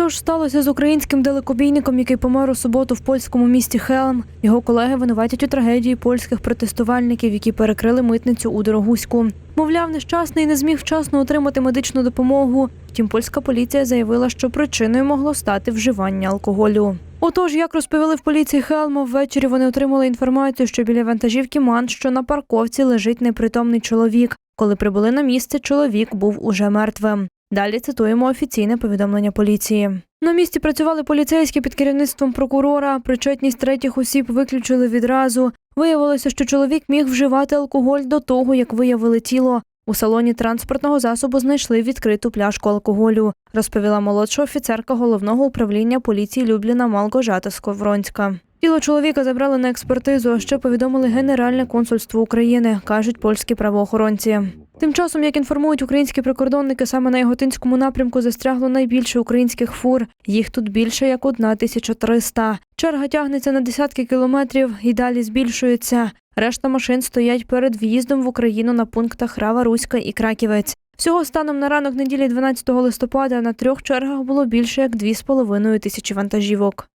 Що ж сталося з українським далекобійником, який помер у суботу в польському місті Хелм? Його колеги винуватять у трагедії польських протестувальників, які перекрили митницю у Дорогуську. Мовляв, нещасний не зміг вчасно отримати медичну допомогу. Втім, польська поліція заявила, що причиною могло стати вживання алкоголю. Отож, як розповіли в поліції Хелму, ввечері вони отримали інформацію, що біля вантажівки Ман, що на парковці лежить непритомний чоловік. Коли прибули на місце, чоловік був уже мертвим. Далі цитуємо офіційне повідомлення поліції. На місці працювали поліцейські під керівництвом прокурора. Причетність третіх осіб виключили відразу. Виявилося, що чоловік міг вживати алкоголь до того, як виявили тіло. У салоні транспортного засобу знайшли відкриту пляшку алкоголю, розповіла молодша офіцерка головного управління поліції Любліна Малгожата Сковронська. Тіло чоловіка забрали на експертизу, ще повідомили Генеральне консульство України, кажуть польські правоохоронці. Тим часом, як інформують українські прикордонники, саме на Яготинському напрямку застрягло найбільше українських фур. Їх тут більше як 1300. Черга тягнеться на десятки кілометрів і далі збільшується. Решта машин стоять перед в'їздом в Україну на пунктах Рава, Руська і Краківець. Всього станом на ранок неділі 12 листопада на трьох чергах було більше як 2,5 тисячі вантажівок.